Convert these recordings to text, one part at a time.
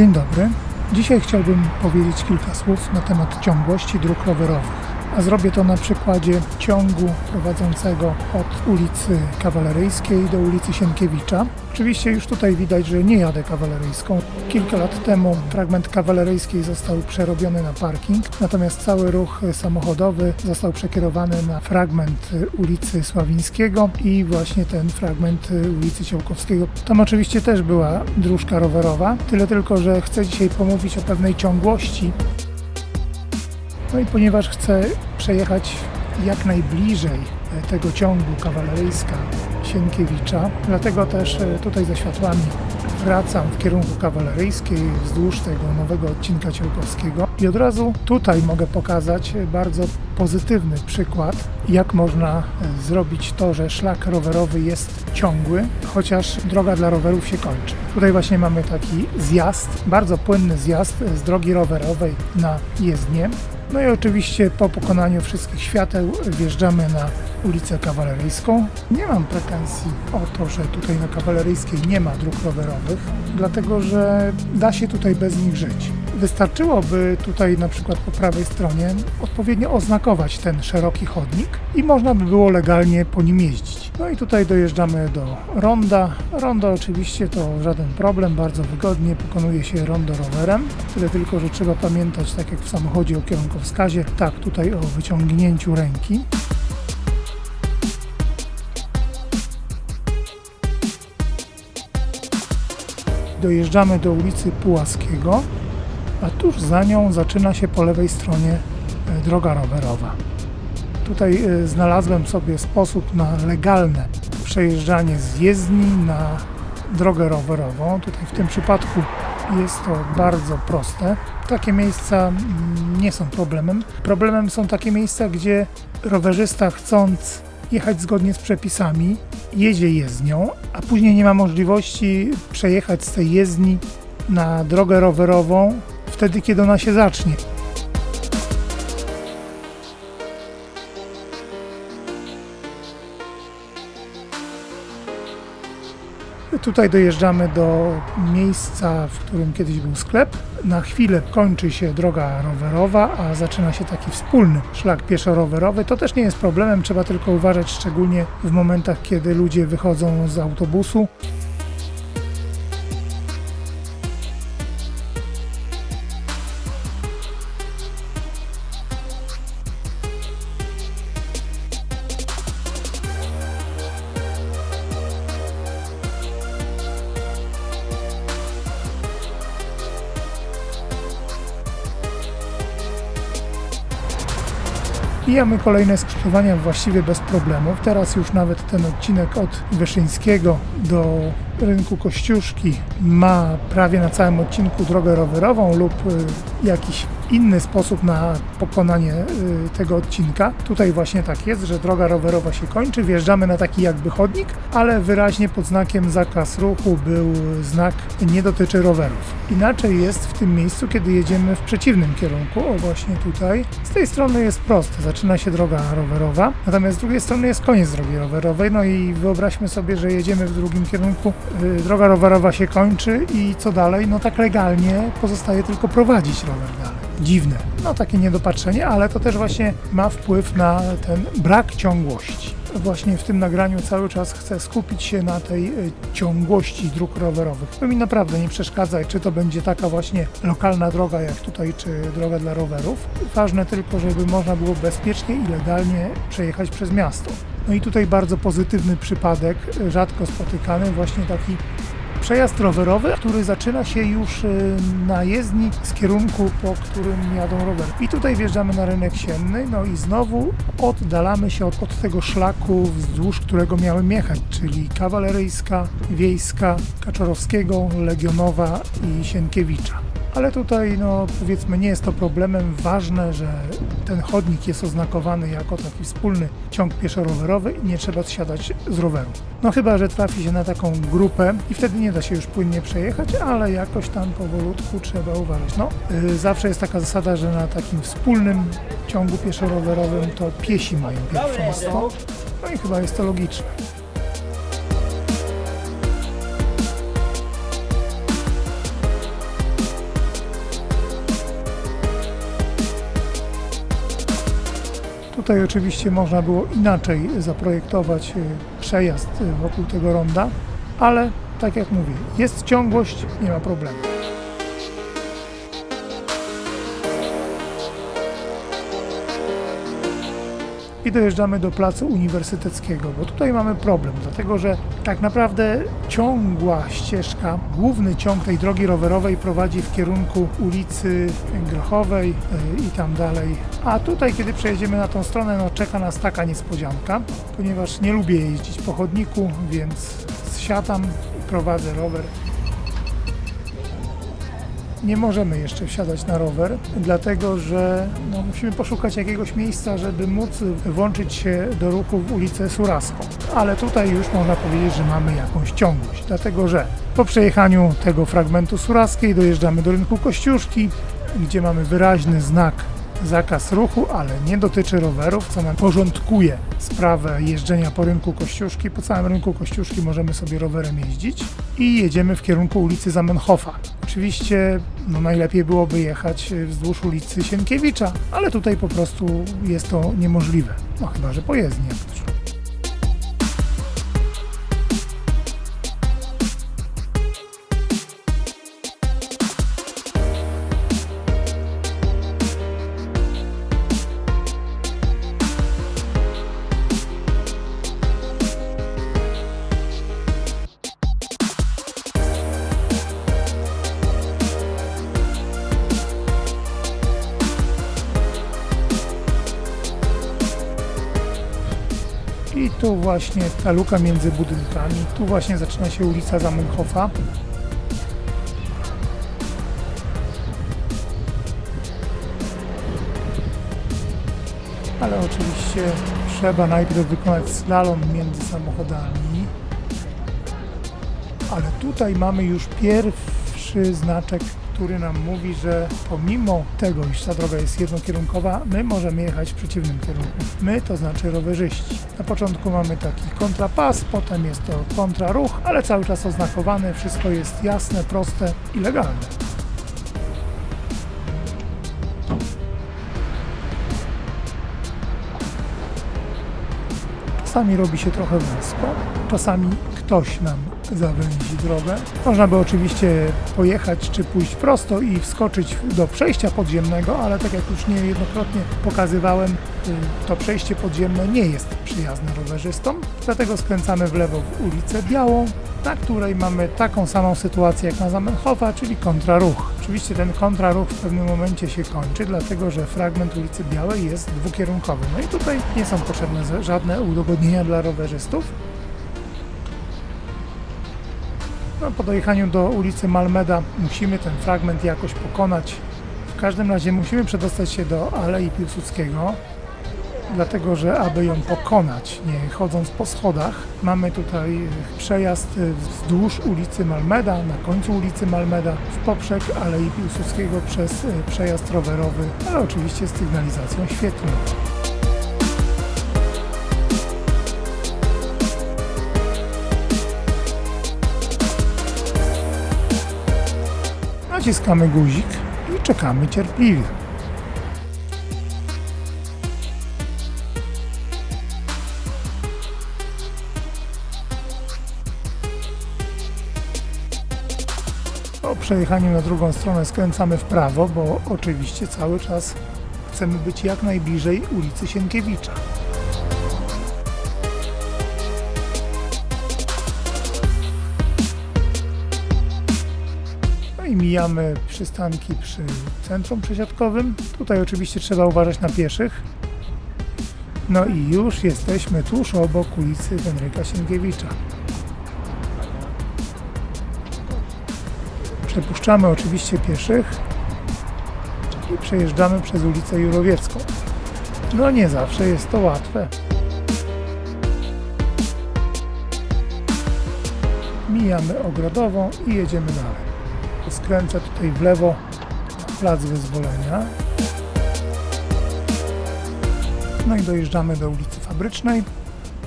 Dzień dobry. Dzisiaj chciałbym powiedzieć kilka słów na temat ciągłości dróg rowerowych. A zrobię to na przykładzie ciągu prowadzącego od ulicy Kawaleryjskiej do ulicy Sienkiewicza. Oczywiście już tutaj widać, że nie jadę kawaleryjską. Kilka lat temu fragment kawaleryjskiej został przerobiony na parking, natomiast cały ruch samochodowy został przekierowany na fragment ulicy Sławińskiego i właśnie ten fragment ulicy Ciołkowskiego. Tam oczywiście też była dróżka rowerowa, tyle tylko, że chcę dzisiaj pomówić o pewnej ciągłości no i ponieważ chcę przejechać jak najbliżej e, tego ciągu kawaleryjska Sienkiewicza, dlatego też e, tutaj za światłami wracam w kierunku kawaleryjskiej wzdłuż tego nowego odcinka Ciołkowskiego i od razu tutaj mogę pokazać bardzo pozytywny przykład, jak można e, zrobić to, że szlak rowerowy jest ciągły, chociaż droga dla rowerów się kończy. Tutaj właśnie mamy taki zjazd, bardzo płynny zjazd z drogi rowerowej na jezdnię. No i oczywiście po pokonaniu wszystkich świateł wjeżdżamy na ulicę Kawaleryjską. Nie mam pretensji o to, że tutaj na Kawaleryjskiej nie ma dróg rowerowych, dlatego że da się tutaj bez nich żyć. Wystarczyłoby tutaj na przykład po prawej stronie odpowiednio oznakować ten szeroki chodnik i można by było legalnie po nim jeździć. No i tutaj dojeżdżamy do ronda. Rondo oczywiście to żaden problem, bardzo wygodnie pokonuje się rondo rowerem. Tyle tylko, że trzeba pamiętać, tak jak w samochodzie o kierunkowskazie, tak tutaj o wyciągnięciu ręki. Dojeżdżamy do ulicy Pułaskiego, a tuż za nią zaczyna się po lewej stronie e, droga rowerowa. Tutaj e, znalazłem sobie sposób na legalne przejeżdżanie z jezdni na drogę rowerową. Tutaj w tym przypadku jest to bardzo proste. Takie miejsca mm, nie są problemem. Problemem są takie miejsca, gdzie rowerzysta chcąc jechać zgodnie z przepisami, jedzie jezdnią, a później nie ma możliwości przejechać z tej jezdni na drogę rowerową wtedy, kiedy ona się zacznie. Tutaj dojeżdżamy do miejsca, w którym kiedyś był sklep. Na chwilę kończy się droga rowerowa, a zaczyna się taki wspólny szlak pieszo-rowerowy. To też nie jest problemem, trzeba tylko uważać szczególnie w momentach, kiedy ludzie wychodzą z autobusu. Wbijamy kolejne skrzyżowania właściwie bez problemów. Teraz już nawet ten odcinek od Wyszyńskiego do rynku Kościuszki ma prawie na całym odcinku drogę rowerową lub y, jakiś inny sposób na pokonanie y, tego odcinka. Tutaj właśnie tak jest, że droga rowerowa się kończy, wjeżdżamy na taki jakby chodnik, ale wyraźnie pod znakiem zakaz ruchu był znak nie dotyczy rowerów. Inaczej jest w tym miejscu, kiedy jedziemy w przeciwnym kierunku, o właśnie tutaj. Z tej strony jest proste, zaczyna się droga rowerowa, natomiast z drugiej strony jest koniec drogi rowerowej, no i wyobraźmy sobie, że jedziemy w drugim kierunku, droga rowerowa się kończy i co dalej? No tak legalnie pozostaje tylko prowadzić rower dalej dziwne. No takie niedopatrzenie, ale to też właśnie ma wpływ na ten brak ciągłości. Właśnie w tym nagraniu cały czas chcę skupić się na tej e, ciągłości dróg rowerowych. To mi naprawdę nie przeszkadza, czy to będzie taka właśnie lokalna droga jak tutaj, czy droga dla rowerów. Ważne tylko, żeby można było bezpiecznie i legalnie przejechać przez miasto. No i tutaj bardzo pozytywny przypadek, e, rzadko spotykany, właśnie taki przejazd rowerowy, który zaczyna się już y, na jezdni z kierunku, po którym jadą rowery. I tutaj wjeżdżamy na rynek sienny, no i znowu oddalamy się od, od tego szlaku, wzdłuż którego miałem jechać, czyli Kawaleryjska, Wiejska, Kaczorowskiego, Legionowa i Sienkiewicza ale tutaj no powiedzmy nie jest to problemem. Ważne, że ten chodnik jest oznakowany jako taki wspólny ciąg pieszo-rowerowy i nie trzeba zsiadać z roweru. No chyba, że trafi się na taką grupę i wtedy nie da się już płynnie przejechać, ale jakoś tam powolutku trzeba uważać. No, yy, zawsze jest taka zasada, że na takim wspólnym ciągu pieszo-rowerowym to piesi mają pierwszeństwo. No i chyba jest to logiczne. Tutaj oczywiście można było inaczej zaprojektować y, przejazd y, wokół tego ronda, ale tak jak mówię, jest ciągłość, nie ma problemu. I dojeżdżamy do placu uniwersyteckiego, bo tutaj mamy problem, dlatego że tak naprawdę ciągła ścieżka, główny ciąg tej drogi rowerowej prowadzi w kierunku ulicy Grochowej y, i tam dalej. A tutaj, kiedy przejedziemy na tą stronę, no czeka nas taka niespodzianka, ponieważ nie lubię jeździć po chodniku, więc zsiadam i prowadzę rower nie możemy jeszcze wsiadać na rower, dlatego że no, musimy poszukać jakiegoś miejsca, żeby móc włączyć się do ruchu w ulicę Suraską. Ale tutaj już można powiedzieć, że mamy jakąś ciągłość, dlatego że po przejechaniu tego fragmentu Suraskiej dojeżdżamy do rynku Kościuszki, gdzie mamy wyraźny znak zakaz ruchu, ale nie dotyczy rowerów, co nam porządkuje sprawę jeżdżenia po rynku Kościuszki. Po całym rynku Kościuszki możemy sobie rowerem jeździć i jedziemy w kierunku ulicy Zamenhofa. Oczywiście no, najlepiej byłoby jechać wzdłuż ulicy Sienkiewicza, ale tutaj po prostu jest to niemożliwe. No chyba, że pojezdnie jakoś. I tu właśnie ta luka między budynkami. Tu właśnie zaczyna się ulica Zamenhofa. Ale oczywiście trzeba najpierw wykonać slalom między samochodami. Ale tutaj mamy już pierwszy znaczek, który nam mówi, że pomimo tego, iż ta droga jest jednokierunkowa, my możemy jechać w przeciwnym kierunku. My to znaczy rowerzyści. Na początku mamy taki kontrapas, potem jest to kontraruch, ale cały czas oznakowane, wszystko jest jasne, proste i legalne. Czasami robi się trochę wąsko, czasami ktoś nam zawęzi drogę. Można by oczywiście pojechać czy pójść prosto i wskoczyć do przejścia podziemnego, ale tak jak już niejednokrotnie pokazywałem, y, to przejście podziemne nie jest przyjazne rowerzystom, dlatego skręcamy w lewo w ulicę Białą, na której mamy taką samą sytuację jak na Zamenhofa, czyli kontraruch. Oczywiście ten kontraruch w pewnym momencie się kończy, dlatego że fragment ulicy Białej jest dwukierunkowy. No i tutaj nie są potrzebne żadne udogodnienia dla rowerzystów. No, po dojechaniu do ulicy Malmeda musimy ten fragment jakoś pokonać. W każdym razie musimy przedostać się do Alei Piłsudskiego, dlatego że aby ją pokonać, nie chodząc po schodach, mamy tutaj e, przejazd e, wzdłuż ulicy Malmeda, na końcu ulicy Malmeda, w poprzek Alei Piłsudskiego przez e, przejazd rowerowy, ale oczywiście z sygnalizacją świetlną. Naciskamy guzik i czekamy cierpliwie. Po przejechaniu na drugą stronę skręcamy w prawo, bo oczywiście cały czas chcemy być jak najbliżej ulicy Sienkiewicza. Mijamy przystanki przy centrum przesiadkowym. Tutaj oczywiście trzeba uważać na pieszych. No i już jesteśmy tuż obok ulicy Henryka Sienkiewicza. Przepuszczamy oczywiście pieszych i przejeżdżamy przez ulicę Jurowiecką. No nie zawsze jest to łatwe. Mijamy Ogrodową i jedziemy dalej. Skręcę tutaj w lewo Plac Wyzwolenia. No i dojeżdżamy do ulicy Fabrycznej.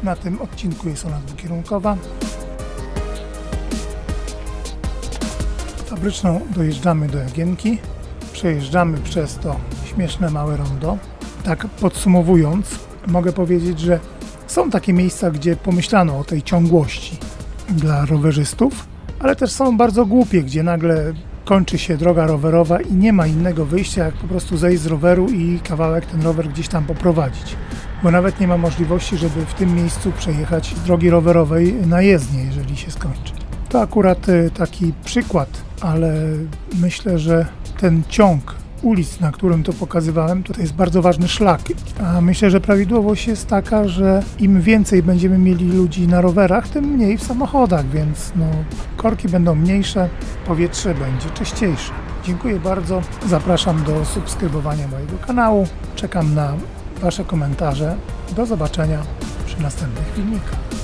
Na tym odcinku jest ona dwukierunkowa. Fabryczną dojeżdżamy do Jagienki. Przejeżdżamy przez to śmieszne małe rondo. Tak podsumowując, mogę powiedzieć, że są takie miejsca, gdzie pomyślano o tej ciągłości dla rowerzystów, ale też są bardzo głupie, gdzie nagle kończy się droga rowerowa i nie ma innego wyjścia, jak po prostu zejść z roweru i kawałek ten rower gdzieś tam poprowadzić. Bo nawet nie ma możliwości, żeby w tym miejscu przejechać drogi rowerowej na jezdnię, jeżeli się skończy. To akurat y, taki przykład, ale myślę, że ten ciąg ulic, na którym to pokazywałem, to jest bardzo ważny szlak. A myślę, że prawidłowość jest taka, że im więcej będziemy mieli ludzi na rowerach, tym mniej w samochodach, więc no, korki będą mniejsze, powietrze będzie czyściejsze. Dziękuję bardzo. Zapraszam do subskrybowania mojego kanału. Czekam na Wasze komentarze. Do zobaczenia przy następnych filmikach.